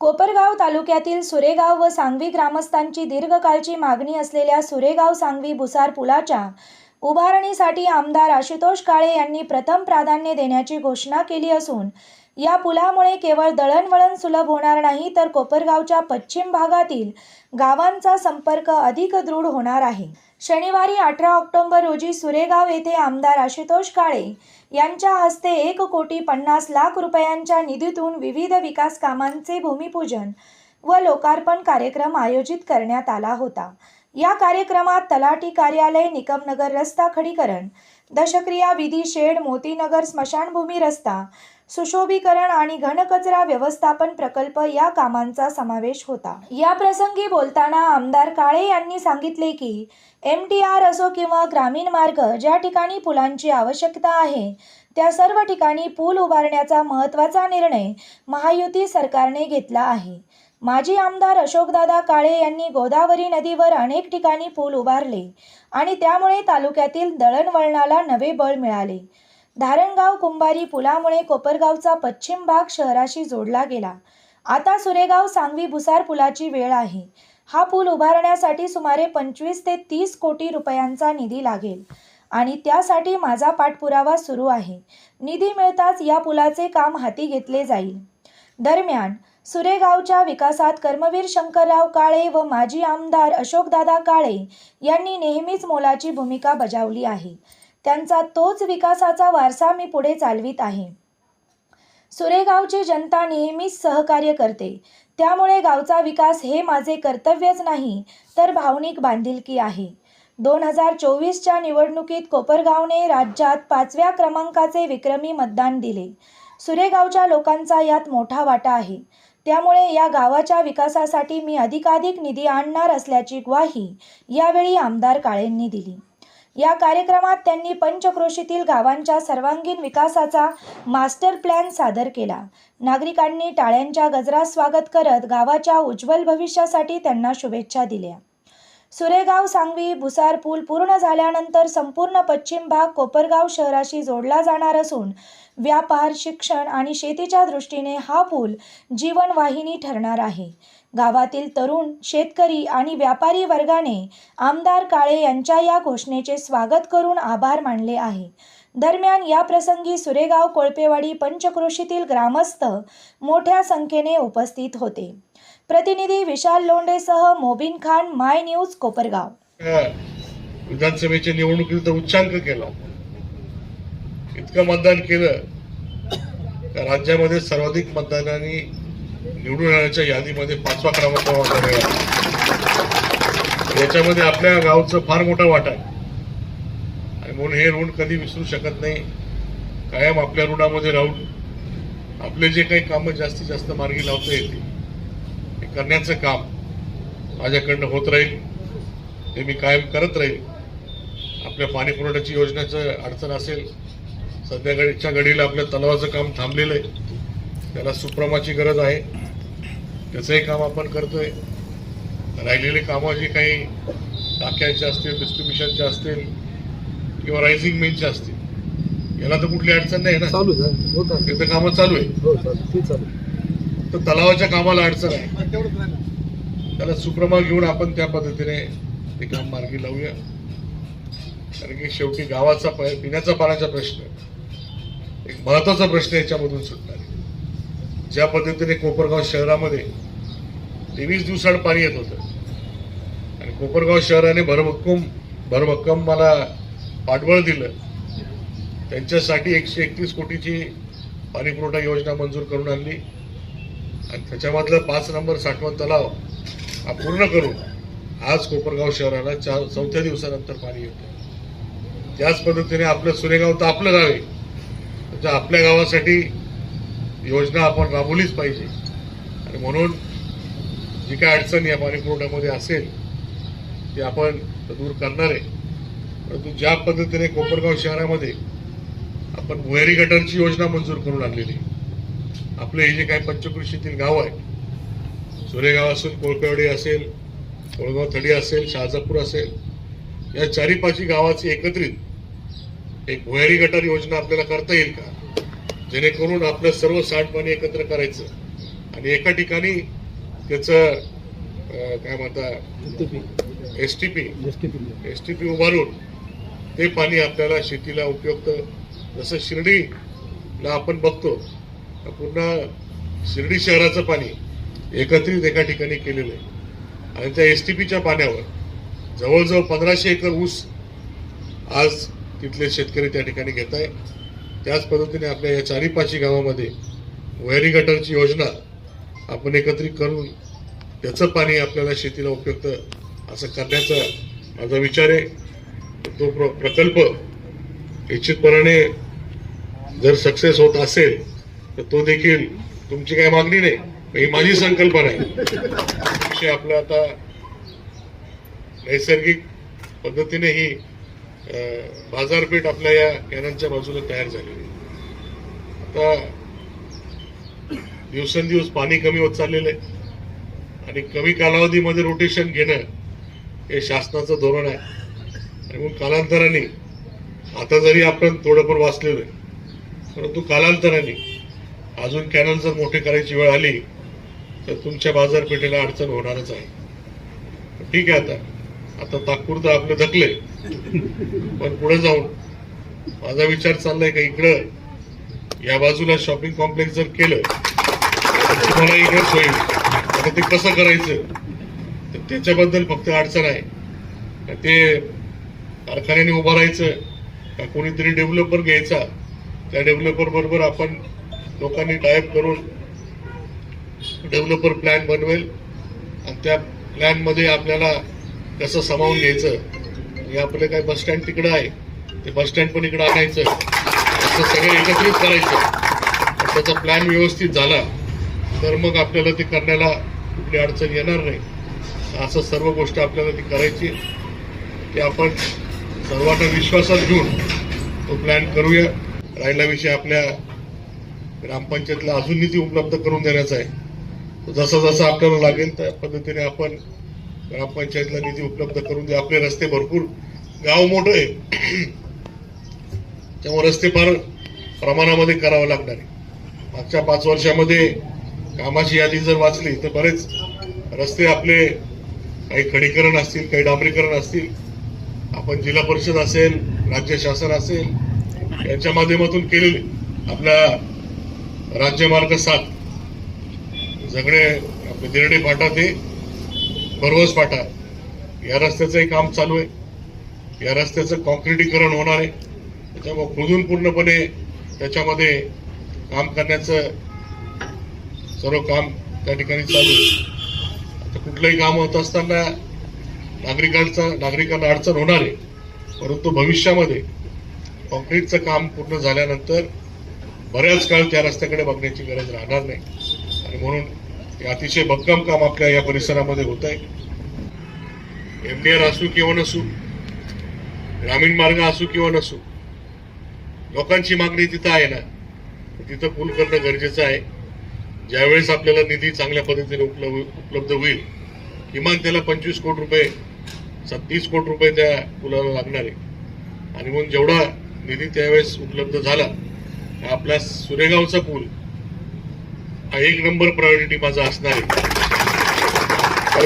कोपरगाव तालुक्यातील सुरेगाव व सांगवी ग्रामस्थांची दीर्घकाळची मागणी असलेल्या सुरेगाव सांगवी भुसार पुलाच्या उभारणीसाठी आमदार आशुतोष काळे यांनी प्रथम प्राधान्य देण्याची घोषणा केली असून या पुलामुळे केवळ दळणवळण सुलभ होणार नाही तर कोपरगावच्या पश्चिम भागातील गावांचा संपर्क अधिक दृढ होणार आहे. शनिवारी अठरा ऑक्टोबर रोजी सुरेगाव येथे आमदार आशुतोष काळे यांच्या हस्ते एक कोटी पन्नास लाख रुपयांच्या निधीतून विविध विकास कामांचे भूमिपूजन व लोकार्पण कार्यक्रम आयोजित करण्यात आला होता. या कार्यक्रमात तलाठी कार्यालय निकमनगर रस्ता खडीकरण दशक्रिया विधी शेड मोतीनगर स्मशानभूमी रस्ता सुशोभीकरण आणि घनकचरा व्यवस्थापन प्रकल्प या कामांचा समावेश होता. या प्रसंगी बोलताना आमदार काळे यांनी सांगितले की एम टी आर असो किंवा ग्रामीण मार्ग ज्या ठिकाणी पुलांची आवश्यकता आहे त्या सर्व ठिकाणी पूल उभारण्याचा महत्त्वाचा निर्णय महायुती सरकारने घेतला आहे. माजी आमदार अशोकदादा काळे यांनी गोदावरी नदीवर अनेक ठिकाणी पूल उभारले आणि त्यामुळे तालुक्यातील दळणवळणाला नवे बळ मिळाले. धारणगाव कुंभारी पुलामुळे कोपरगावचा पश्चिम भाग शहराशी जोडला गेला. आता सुरेगाव सांगवी भुसार पुलाची वेळ आहे. हा पूल उभारण्यासाठी सुमारे पंचवीस ते तीस कोटी रुपयांचा निधी लागेल आणि त्यासाठी माझा पाठपुरावा सुरू आहे. निधी मिळताच या पुलाचे काम हाती घेतले जाईल. दरम्यान सुरेगावच्या विकासात कर्मवीर शंकरराव काळे व माजी आमदार अशोकदादा काळे यांनी नेहमीच मोलाची भूमिका बजावली आहे. त्यांचा तोच विकासाचा वारसा मी पुढे चालवित आहे. सुरेगावची जनता नेहमीच सहकार्य करते. त्यामुळे गावचा विकास हे माझे कर्तव्यच नाही तर भावनिक बांधिलकी आहे. दोन हजार चोवीसच्या निवडणुकीत कोपरगावने राज्यात पाचव्या क्रमांकाचे विक्रमी मतदान दिले. सुरेगावच्या लोकांचा यात मोठा वाटा आहे. त्यामुळे या गावाच्या विकासासाठी मी अधिकाधिक निधी आणणार असल्याची ग्वाही यावेळी आमदार काळेंनी दिली. या कार्यक्रमात त्यांनी पंचक्रोशीतील गावांच्या सर्वांगीण विकासाचा मास्टर प्लॅन सादर केला. नागरिकांनी टाळ्यांच्या गजरात स्वागत करत गावाच्या उज्ज्वल भविष्यासाठी त्यांना शुभेच्छा दिल्या. सुरेगाव सांगवी भुसार पूल पूर्ण झाल्यानंतर संपूर्ण पश्चिम भाग कोपरगाव शहराशी जोडला जाणार असून व्यापार शिक्षण आणि शेतीच्या दृष्टीने हा पूल जीवनवाहिनी ठरणार आहे. गावातील तरुण शेतकरी आणि व्यापारी वर्गाने आमदार काळे यांच्या या घोषणेचे स्वागत करून आभार मानले आहे. दरम्यान या प्रसंगी सुरेगाव कोळपेवाडी पंचक्रोशीतील ग्रामस्थ मोठ्या संख्येने उपस्थित होते. प्रतिनिधी विशाल लोंढेसह मोबिन खान माय न्यूज कोपरगाव. विधानसभेच्या निवडणुकीत उच्चांक केला. इतकं मतदान केलं तर राज्यामध्ये सर्वाधिक मतदारांनी निवडून येण्याच्या यादीमध्ये पाचवा क्रमांक माझा मिळाला याच्यामध्ये आपल्या गावचं फार मोठा वाटा आहे. आणि म्हणून हे ऋण कधी विसरू शकत नाही. कायम आपल्या ऋणामध्ये राहून आपले जे काही कामं जास्तीत जास्त मार्गी लावता येतील हे करण्याचं काम माझ्याकडनं होत राहील. ते मी कायम करत राहील. आपल्या पाणी पुरवठ्याची योजनेचं अडचण असेल सध्या घडीच्या घडीला आपल्या तलावाचं काम थांबलेलं आहे. त्याला सुप्रमाची गरज आहे. त्याचंही काम आपण करतोय. राहिलेले कामं जी काही टाक्यांचे असतील डिस्ट्रीब्युशनचे असतील किंवा रायझिंग मेनचे असतील याला तर कुठली अडचण नाही ना. चालू आहे. तिथं कामं चालू आहे. हो चालू आहे. तर तलावाच्या कामाला अडचण आहे. त्याला सुप्रमा घेऊन आपण त्या पद्धतीने ते काम मार्गी लावूया. कारण की शेवटी गावाचा प- पिण्याचा पाण्याचा प्रश्न एक महत्त्वाचा प्रश्न याच्यामधून सुटणार आहे. ज्या पद्धतीने कोपरगाव शहरामध्ये तेवीस दिवसाड पाणी येत होतं आणि कोपरगाव शहराने भरभक्कम भरभक्कम मला पाठबळ दिलं त्यांच्यासाठी एकशे एकतीस कोटीची पाणीपुरवठा योजना मंजूर करून आणली आणि त्याच्यामधलं पाच नंबर साठवण तलाव हा पूर्ण करून आज कोपरगाव शहराला चार चौथ्या दिवसानंतर पाणी येतं. त्याच पद्धतीने आपलं सुरेगाव तर आपलं तर आपल्या गावासाठी योजना आपण राबवलीच पाहिजे. आणि म्हणून जी काय अडचण या पाणी पुरवठ्यामध्ये असेल ती आपण दूर करणार आहे. परंतु ज्या पद्धतीने कोपरगाव शहरामध्ये आपण भुयारी गटांची योजना मंजूर करून आणलेली आपले हे जे काही पंचकृषीतील गाव आहेत सुरेगाव असेल कोळकवडी असेल कोळगाव थडी असेल शहाजापूर असेल या चारी पाची गावाची एकत्रित एक भुयारी गटार योजना आपल्याला करता येईल का? जेणेकरून आपलं सर्व सांडपाणी एकत्र करायचं. आणि एका ठिकाणी त्याचं काय म्हणता S T P. S T P. उभारून ते पाणी आपल्याला शेतीला उपयुक्त. जसं शिर्डीला आपण बघतो पूर्ण शिर्डी शहराचं पाणी एकत्रित एका ठिकाणी केलेलं आहे. आणि त्या एस टी पीच्या पाण्यावर जवळजवळ पंधराशे एकर ऊस आज तिथले शेतकरी त्या ठिकाणी घेत आहे त्याच पद्धतीने आपल्या या चारिपाची गावामध्ये वैरी गटारची योजना आपण एकत्रित करून त्याचं पाणी आपल्याला शेतीला उपयुक्त असं करण्याचा माझा विचार आहे. तो प्र प्रकल्प निश्चितपणाने जर सक्सेस होत असेल तर तो देखील तुमची काही मागणी नाही ही माझी संकल्पना आहे. आपलं आता नैसर्गिक पद्धतीने ही बाजारपेठ आपल्या या कॅनलच्या बाजूला तयार झालेली आहे. आता दिवसेंदिवस पाणी कमी होत चाललेलं आहे. आणि कमी कालावधीमध्ये रोटेशन घेणं हे शासनाचं धोरण आहे. आणि मग कालांतराने आता जरी आपण थोडंफार वाचलेलं आहे परंतु कालांतराने अजून कॅनल जर मोठे करायची वेळ आली तर तुमच्या बाजारपेठेला अडचण होणारच आहे. ठीक आहे आता. आता तात्पुरतं आपलं धकले. पण पुढे जाऊन माझा विचार चाललाय का इकडं? या बाजूला शॉपिंग कॉम्प्लेक्स जर केलं तर तुम्हाला इकडंच होईल. आता ते कसं करायचं? तर त्याच्याबद्दल फक्त अडचण आहे. का ते कारखान्याने उभं राहायचं का कोणीतरी डेव्हलपर घ्यायचा? त्या डेव्हलपर बरोबर आपण लोकांनी टायप करून डेव्हलपर प्लॅन बनवेल. आणि त्या प्लॅनमध्ये आपल्याला कसं सामावून घ्यायचं? हे आपलं काय बस स्टँड तिकडं आहे. ते बस स्टँड पण इकडं आणायचं. असं सगळं एकत्रित करायचं. त्याचा प्लॅन व्यवस्थित झाला. तर मग आपल्याला ते करण्याला कुठली अडचण येणार नाही. असं सर्व गोष्ट आपल्याला ती करायची ते आपण सर्वांना विश्वासात घेऊन तो प्लॅन करूया. राहिला विषय आपल्या ग्रामपंचायतला अजून निधी उपलब्ध करून देण्याचा आहे. जसं जसं आपल्याला लागेल त्या पद्धतीने आपण ग्रामपंचायतला निधी उपलब्ध करून दे. आपले रस्ते भरपूर. गाव मोठं आहे. त्यामुळे रस्ते फार प्रमाणामध्ये करावं लागणार आहे. मागच्या पाच वर्षामध्ये कामाची यादी जर वाचली तर बरेच रस्ते आपले काही खडीकरण असतील काही डांबरीकरण असतील. आपण जिल्हा परिषद असेल राज्य शासन असेल यांच्या माध्यमातून केलेले आपला राज्यमार्ग सात. जगणे आपले दिरडे फाटा ते बरवस फाटा या रस्त्याचंही काम चालू आहे. या रस्त्याचं कॉन्क्रिटीकरण होणार आहे. त्याच्यामुळे खोदून पूर्णपणे त्याच्यामध्ये काम करण्याचं सर्व काम त्या ठिकाणी चालू आहे. आता कुठलंही काम होत असताना नागरिकांचा नागरिकांना अडचण होणार आहे. परंतु भविष्यामध्ये कॉन्क्रीटचं काम पूर्ण झाल्यानंतर बऱ्याच काळ त्या रस्त्याकडे बघण्याची गरज राहणार नाही. आणि म्हणून हे अतिशय भक्कम काम आपल्या या परिसरामध्ये होत आहे. एमडीआर असू किंवा नसू ग्रामीण मार्ग असू किंवा नसू लोकांची मागणी तिथं आहे ना तिथं पूल करणं गरजेचं आहे. ज्यावेळेस आपल्याला निधी चांगल्या पद्धतीने उपलब्ध उपलब्ध होईल किमान त्याला पंचवीस कोटी रुपये सत्तीस कोटी रुपये त्या पुलाला लागणार आहे. आणि म्हणून जेवढा निधी त्यावेळेस उपलब्ध झाला आपला सुरेगावचा पूल एक नंबर प्रायोरिटी माझा असणार आहे.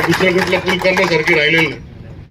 दुसऱ्या कुठला पूल करण्यासारखी राहिलेलं नाही.